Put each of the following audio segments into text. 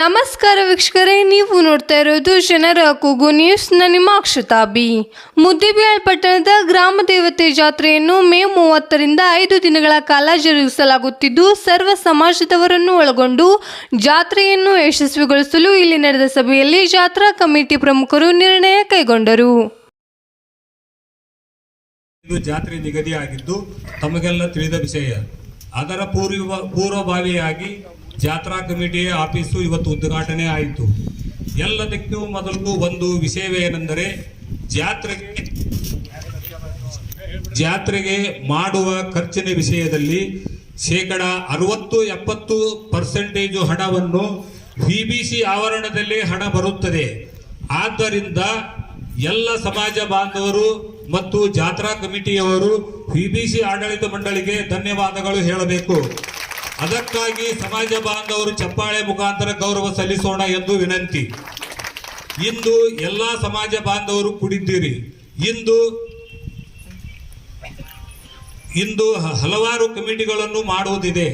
ನಮಸ್ಕಾರ ವೀಕ್ಷಕರೇ, ನೀವು ನೋಡ್ತಾ ಇರೋದು ಜನರ ಕೂಗು ನ್ಯೂಸ್ ನಿಮ್ಮ ಅಕ್ಷತಾ ಬಿ ಮುದ್ದೇಬಿಹಾಳ್ ಪಟ್ಟಣದ ಗ್ರಾಮ ದೇವತೆ ಜಾತ್ರೆಯನ್ನು ಮೇ ಮೂವತ್ತರಿಂದ ಐದು ದಿನಗಳ ಕಾಲ ಜರುಗಿಸಲಾಗುತ್ತಿದ್ದು, ಸರ್ವ ಸಮಾಜದವರನ್ನು ಒಳಗೊಂಡು ಜಾತ್ರೆಯನ್ನು ಯಶಸ್ವಿಗೊಳಿಸಲು ಇಲ್ಲಿ ನಡೆದ ಸಭೆಯಲ್ಲಿ ಜಾತ್ರಾ ಕಮಿಟಿ ಪ್ರಮುಖರು ನಿರ್ಣಯ ಕೈಗೊಂಡರು. ಇದು ಜಾತ್ರೆ ನಿಗದಿಯಾಗಿದ್ದು, ತಮಗೆಲ್ಲ ತಿಳಿದ ವಿಷಯ. ಅದರ ಪೂರ್ವ ಪೂರ್ವಭಾವಿಯಾಗಿ ಜಾತ್ರಾ ಕಮಿಟಿ ಆಫೀಸು ಇವತ್ತು ಉದ್ಘಾಟನೆ ಆಯಿತು. ಎಲ್ಲದಕ್ಕೂ ಮೊದಲು ಒಂದು ವಿಷಯವೇನೆಂದರೆ ಜಾತ್ರೆಗೆ ಜಾತ್ರೆಗೆ ಮಾಡುವ ಖರ್ಚಿನ ವಿಷಯದಲ್ಲಿ ಶೇಕಡ ಅರವತ್ತು ಎಪ್ಪತ್ತು ಪರ್ಸೆಂಟೇಜು ಹಣವನ್ನು ವಿ ಬಿ ಆವರಣದಲ್ಲಿ ಹಣ ಬರುತ್ತದೆ. ಆದ್ದರಿಂದ ಎಲ್ಲ ಸಮಾಜ ಬಾಂಧವರು ಮತ್ತು ಜಾತ್ರಾ ಕಮಿಟಿಯವರು ವಿ ಬಿ ಆಡಳಿತ ಮಂಡಳಿಗೆ ಧನ್ಯವಾದಗಳು ಹೇಳಬೇಕು. ಅದಕ್ಕಾಗಿ ಸಮಾಜ ಬಾಂಧವರು ಚಪ್ಪಾಳೆ ಮುಖಾಂತರ ಗೌರವ ಸಲ್ಲಿಸೋಣ ಎಂದು ವಿನಂತಿ. ಇಂದು ಎಲ್ಲ ಸಮಾಜ ಬಾಂಧವರು ಕುಡಿದ್ದೀರಿ ಇಂದು ಇಂದು ಹಲವಾರು ಕಮಿಟಿಗಳನ್ನು ಮಾಡುವುದಿದೆ.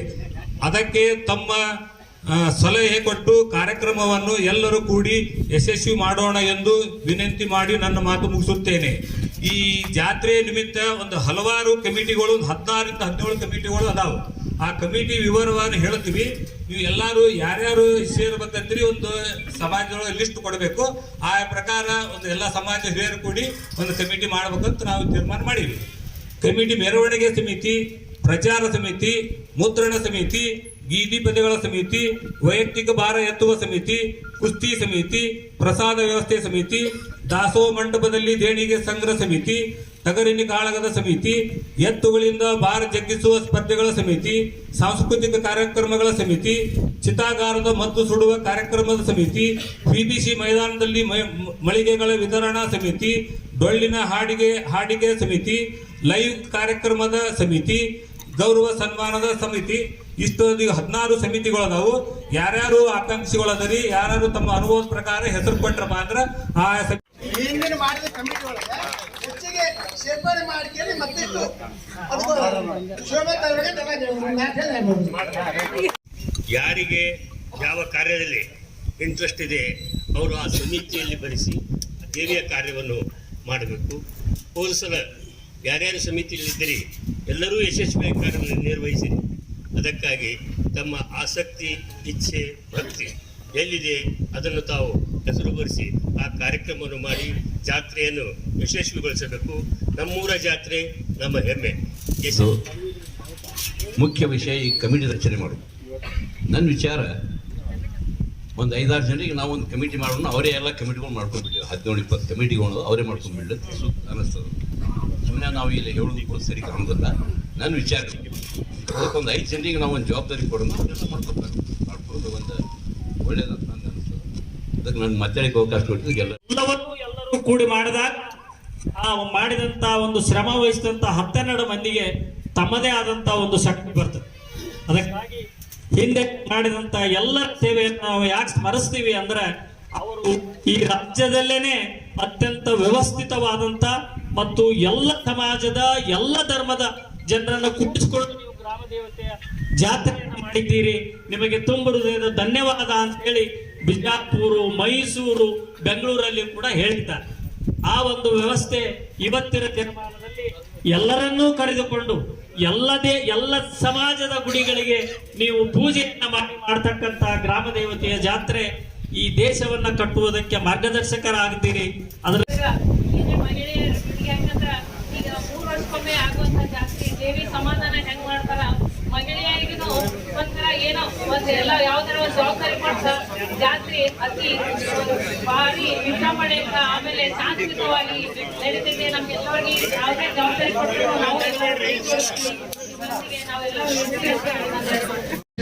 ಅದಕ್ಕೆ ತಮ್ಮ ಸಲಹೆ ಕೊಟ್ಟು ಕಾರ್ಯಕ್ರಮವನ್ನು ಎಲ್ಲರೂ ಕೂಡಿ ಯಶಸ್ವಿ ಮಾಡೋಣ ಎಂದು ವಿನಂತಿ ಮಾಡಿ ನನ್ನ ಮಾತು ಮುಗಿಸುತ್ತೇನೆ. ಈ ಜಾತ್ರೆಯ ನಿಮಿತ್ತ ಒಂದು ಹಲವಾರು ಕಮಿಟಿಗಳು, ಹದಿನಾರರಿಂದ ಹದಿನೇಳು ಕಮಿಟಿಗಳು ಅದಾವೆ. ಆ ಕಮಿಟಿ ವಿವರವಾಗಿ ಹೇಳ್ತೀವಿ. ನೀವು ಎಲ್ಲರೂ ಯಾರ್ಯಾರು ಸೇರ್ಬೇಕಂದ್ರಿ ಒಂದು ಸಮಾಜದೊಳಗೆ ಲಿಸ್ಟ್ ಕೊಡಬೇಕು. ಆ ಪ್ರಕಾರ ಒಂದು ಎಲ್ಲ ಸಮಾಜ ಕೂಡಿ ಒಂದು ಕಮಿಟಿ ಮಾಡ್ಬೇಕಂತ ನಾವು ತೀರ್ಮಾನ ಮಾಡೀವಿ ಕಮಿಟಿ ಮೆರವಣಿಗೆ ಸಮಿತಿ, ಪ್ರಚಾರ ಸಮಿತಿ, ಮುದ್ರಣ ಸಮಿತಿ, ಬೀದಿ ಪದಗಳ ಸಮಿತಿ, ವೈಯಕ್ತಿಕ ಭಾರ ಎತ್ತುವ ಸಮಿತಿ, ಕುಸ್ತಿ ಸಮಿತಿ, ಪ್ರಸಾದ ವ್ಯವಸ್ಥೆ ಸಮಿತಿ, ದಾಸೋಹ ಮಂಟಪದಲ್ಲಿ ದೇಣಿಗೆ ಸಂಗ್ರಹ ಸಮಿತಿ ಟಗರಿನ ಕಾಳಗದ ಸಮಿತಿ, ಎತ್ತುಗಳಿಂದ ಭಾರ ಜಗ್ಗಿಸುವ ಸ್ಪರ್ಧೆಗಳ ಸಮಿತಿ, ಸಾಂಸ್ಕೃತಿಕ ಕಾರ್ಯಕ್ರಮಗಳ ಸಮಿತಿ, ಚಿತಾಗಾರದ ಮದ್ದು ಸುಡುವ ಕಾರ್ಯಕ್ರಮದ ಸಮಿತಿ ಬಿಬಿಸಿ ಮೈದಾನದಲ್ಲಿ ಮಳಿಗೆಗಳ ವಿತರಣಾ ಸಮಿತಿ, ಡೊಳ್ಳಿನ ಹಾಡಿಗೆ ಹಾಡಿಗೆ ಸಮಿತಿ, ಲೈವ್ ಕಾರ್ಯಕ್ರಮದ ಸಮಿತಿ, ಗೌರವ ಸನ್ಮಾನದ ಸಮಿತಿ, ಇಷ್ಟೊಂದಿಗೆ ಹದಿನಾರು ಸಮಿತಿಗಳದಾವು. ಯಾರ್ಯಾರು ಆಕಾಂಕ್ಷಿಗಳದರಿ, ಯಾರ್ಯಾರು ತಮ್ಮ ಅನುಭವದ ಪ್ರಕಾರ ಹೆಸರು ಕೊಟ್ರಪ್ಪ ಅಂದ್ರೆ ಆ ಸಮಿತಿ ಹಿಂದಿನ ಮಾಡಿದ ಕಮಿಟಿ ಒಳಗೆ ಹೆಚ್ಚಿಗೆ ಸೇರ್ಪಡೆ ತರಬೇಕೆ ಯಾರಿಗೆ ಯಾವ ಕಾರ್ಯದಲ್ಲಿ ಇಂಟ್ರೆಸ್ಟ್ ಇದೆ, ಅವರು ಆ ಸಮಿತಿಯಲ್ಲಿ ಭರಿಸಿ ದೇವಿಯ ಕಾರ್ಯವನ್ನು ಮಾಡಬೇಕು. ಸಲ ಯಾರ್ಯಾರು ಸಮಿತಿಯಲ್ಲಿದ್ದೀರಿ, ಎಲ್ಲರೂ ಯಶಸ್ವಿಯಾಗಿ ಕಾರ್ಯವನ್ನು ನಿರ್ವಹಿಸಿರಿ. ಅದಕ್ಕಾಗಿ ತಮ್ಮ ಆಸಕ್ತಿ, ಇಚ್ಛೆ, ಭಕ್ತಿ ಎಲ್ಲಿದೆ, ಅದನ್ನು ತಾವು ಹೆಸರು ಬರೆಸಿ ಆ ಕಾರ್ಯಕ್ರಮವನ್ನು ಮಾಡಿ ಜಾತ್ರೆಯನ್ನು ಯಶಸ್ವಿಗೊಳಿಸಬೇಕು. ನಮ್ಮೂರ ಜಾತ್ರೆ ನಮ್ಮ ಹೆಮ್ಮೆ. ಎಸು. ಮುಖ್ಯ ವಿಷಯ ಈ ಕಮಿಟಿ ರಚನೆ ಮಾಡೋದು ನನ್ನ ವಿಚಾರ ಒಂದು ಐದಾರು ಜನರಿಗೆ ನಾವು ಒಂದು ಕಮಿಟಿ ಮಾಡೋಣ, ಅವರೇ ಎಲ್ಲ ಕಮಿಟಿಗಳು ಮಾಡ್ಕೊಂಡ್ಬಿಟ್ಟಿವಿ ಹದಿನೇಳು, ಇಪ್ಪತ್ತು ಕಮಿಟಿಗಳು ಅವರೇ ಮಾಡ್ಕೊಂಡ್ಬಿಡ್ಲಿ ಸೂಕ್ತ ಅನ್ನಿಸ್ತದೆ. ಸುಮ್ಮನೆ ನಾವು ಇಲ್ಲಿ ಹೇಳೋದಕ್ಕೂ ಸರಿ ಕಾಣೋದಿಲ್ಲ ನನ್ನ ವಿಚಾರ ಅದಕ್ಕೊಂದು ಐದು ಜನರಿಗೆ ನಾವು ಒಂದು ಜವಾಬ್ದಾರಿ ಕೊಡೋಣ ಕೆಲಸ ಮಾಡ್ಕೊಬೇಕು ಮಾಡ್ಕೊಂಡು ಒಂದು ಒಳ್ಳೇದಂತ ಅದಕ್ಕೆ ನಾನು ಮಾತಾಡಕ್ಕೆ ಅವಕಾಶ ಕೊಟ್ಟಿದ್ದು ಎಲ್ಲ ಎಲ್ಲವನ್ನೂ ಎಲ್ಲರೂ ಕೂಡಿ ಮಾಡಿದಾಗ ಆ ಮಾಡಿದಂತ ಒಂದು ಶ್ರಮ ವಹಿಸಿದಂತ ಹತ್ತೆರಡು ಮಂದಿಗೆ ತಮ್ಮದೇ ಆದಂತ ಒಂದು ಶಕ್ತಿ ಬರ್ತದೆ. ಅದಕ್ಕಾಗಿ ಹಿಂದೆ ಮಾಡಿದಂತ ಎಲ್ಲರ ಸೇವೆಯನ್ನು ನಾವು ಯಾಕೆ ಸ್ಮರಿಸ್ತೀವಿ ಅಂದ್ರೆ ಅವರು ಈ ರಾಜ್ಯದಲ್ಲೇನೆ ಅತ್ಯಂತ ವ್ಯವಸ್ಥಿತವಾದಂತ ಮತ್ತು ಎಲ್ಲ ಸಮಾಜದ, ಎಲ್ಲ ಧರ್ಮದ ಜನರನ್ನು ಕುಟ್ಟಿಸಿಕೊಂಡು ನೀವು ಗ್ರಾಮ ದೇವತೆಯ ಜಾತ್ರೆಯನ್ನು ಮಾಡಿದ್ದೀರಿ. ನಿಮಗೆ ತುಂಬ ಹೃದಯದ ಧನ್ಯವಾದ ಅಂತ ಹೇಳಿ ಬಿಜಾಪುರ, ಮೈಸೂರು, ಬೆಂಗಳೂರಲ್ಲಿ ಕೂಡ ಹೇಳ್ತಾರೆ ಆ ಒಂದು ವ್ಯವಸ್ಥೆ ಇವತ್ತಿನ ದಿನಮಾನದಲ್ಲಿ ಎಲ್ಲರನ್ನೂ ಕರೆದುಕೊಂಡು ಎಲ್ಲದೇ, ಎಲ್ಲ ಸಮಾಜದ ಗುಡಿಗಳಿಗೆ ನೀವು ಪೂಜೆಯನ್ನು ಮಾಡಿ ಮಾಡ್ತಕ್ಕಂತಹ ಗ್ರಾಮ ದೇವತೆಯ ಜಾತ್ರೆ ಈ ದೇಶವನ್ನ ಕಟ್ಟುವುದಕ್ಕೆ ಮಾರ್ಗದರ್ಶಕರಾಗ್ತೀರಿ ಅದರ ಸಮಾಧಾನ ಹೆಂಗ್ ಮಾಡ್ತಾರ? ಮಹಿಳೆಯರಿಗೂ ಒಂಥರ ಏನೋ ಒಂದ್ ಎಲ್ಲ ಯಾವ್ದಾರ ಒಂದ್ ಜವಾಬ್ದಾರಿ ಕೊಡ್ತ ಜಾತ್ರೆ ಅತಿ ಭಾರಿ ವಿಜೃಂಭಣೆಯಿಂದ ಆಮೇಲೆ ಶಾಂತಿಯುತವಾಗಿ ನಡೀತಿದೆ ನಮ್ಗೆಲ್ಲರಿಗೆ ಯಾವುದೇ ಜವಾಬ್ದಾರಿ ನಾವೆಲ್ಲ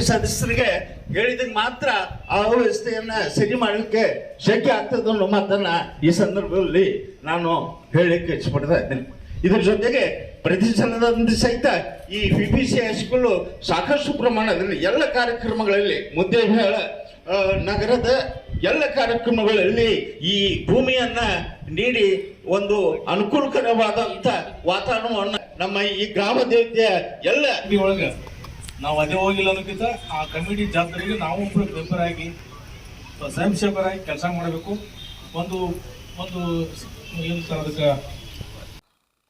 ಸದಸ್ಯರಿಗೆ ಹೇಳಿದಾಗ ಮಾತ್ರ ಆ ವ್ಯವಸ್ಥೆಯನ್ನ ಸರಿ ಮಾಡಲಿಕ್ಕೆ ಶಕ್ಯ ಆಗ್ತದ ಮಾತನ್ನ ಈ ಸಂದರ್ಭದಲ್ಲಿ ನಾನು ಹೇಳಲಿಕ್ಕೆ ಇಷ್ಟಪಡ್ತಾ ಇದ್ದೇನೆ. ಇದ್ರ ಜೊತೆಗೆ ಪ್ರತಿ ಸಹಿತ ಈ ಪಿ ಪಿ ಸಿ ಹೈಸ್ಕೂಲು ಸಾಕಷ್ಟು ಪ್ರಮಾಣದಲ್ಲಿ ಎಲ್ಲ ಕಾರ್ಯಕ್ರಮಗಳಲ್ಲಿ ಮುದ್ದೇಬೇಳ ಆ, ನಗರದ ಎಲ್ಲ ಕಾರ್ಯಕ್ರಮಗಳಲ್ಲಿ ಈ ಭೂಮಿಯನ್ನ ನೀಡಿ ಒಂದು ಅನುಕೂಲಕರವಾದಂತ ವಾತಾವರಣವನ್ನ ನಮ್ಮ ಈ ಗ್ರಾಮ ದೇವತೆಯ ಎಲ್ಲ ಒಳಗ ನಾವು ಅದೇ ಹೋಗಿಲ್ಲ ಅನ್ನೋಕ್ಕಿಂತ ಆ ಕಮಿಟಿ ಜಾತ್ರೆಗೆ ನಾವು ಕೂಡ ಮೆಂಬರ್ ಆಗಿ ಸ್ವಯಂ ಸೇವಕರಾಗಿ ಕೆಲಸ ಮಾಡಬೇಕು. ಒಂದು ಒಂದು, ಏನು ಸರ್ ಅದಕ್ಕೆ?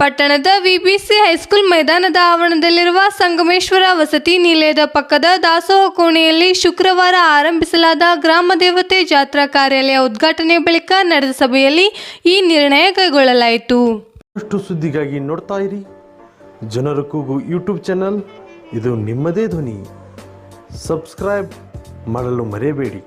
ಪಟ್ಟಣದ ವಿಬಿಸಿ ಹೈಸ್ಕೂಲ್ ಮೈದಾನದ ಆವರಣದಲ್ಲಿರುವ ಸಂಗಮೇಶ್ವರ ವಸತಿ ನಿಲಯದ ಪಕ್ಕದ ದಾಸೋಹ ಕೋಣೆಯಲ್ಲಿ ಶುಕ್ರವಾರ ಆರಂಭಿಸಲಾದ ಗ್ರಾಮ ದೇವತೆ ಜಾತ್ರಾ ಕಾರ್ಯಾಲಯ ಉದ್ಘಾಟನೆ ಬಳಿಕ ನಡೆದ ಸಭೆಯಲ್ಲಿ ಈ ನಿರ್ಣಯ ಕೈಗೊಳ್ಳಲಾಯಿತು. ಸುದ್ದಿಗಾಗಿ ನೋಡ್ತಾ ಇರಿ. ಜನರ ಕೂಗು ಯೂಟ್ಯೂಬ್ ಚಾನಲ್. ಇದು ನಿಮ್ಮದೇ ಧ್ವನಿ. ಸಬ್ಸ್ಕ್ರೈಬ್ ಮಾಡಲು ಮರೆಯಬೇಡಿ.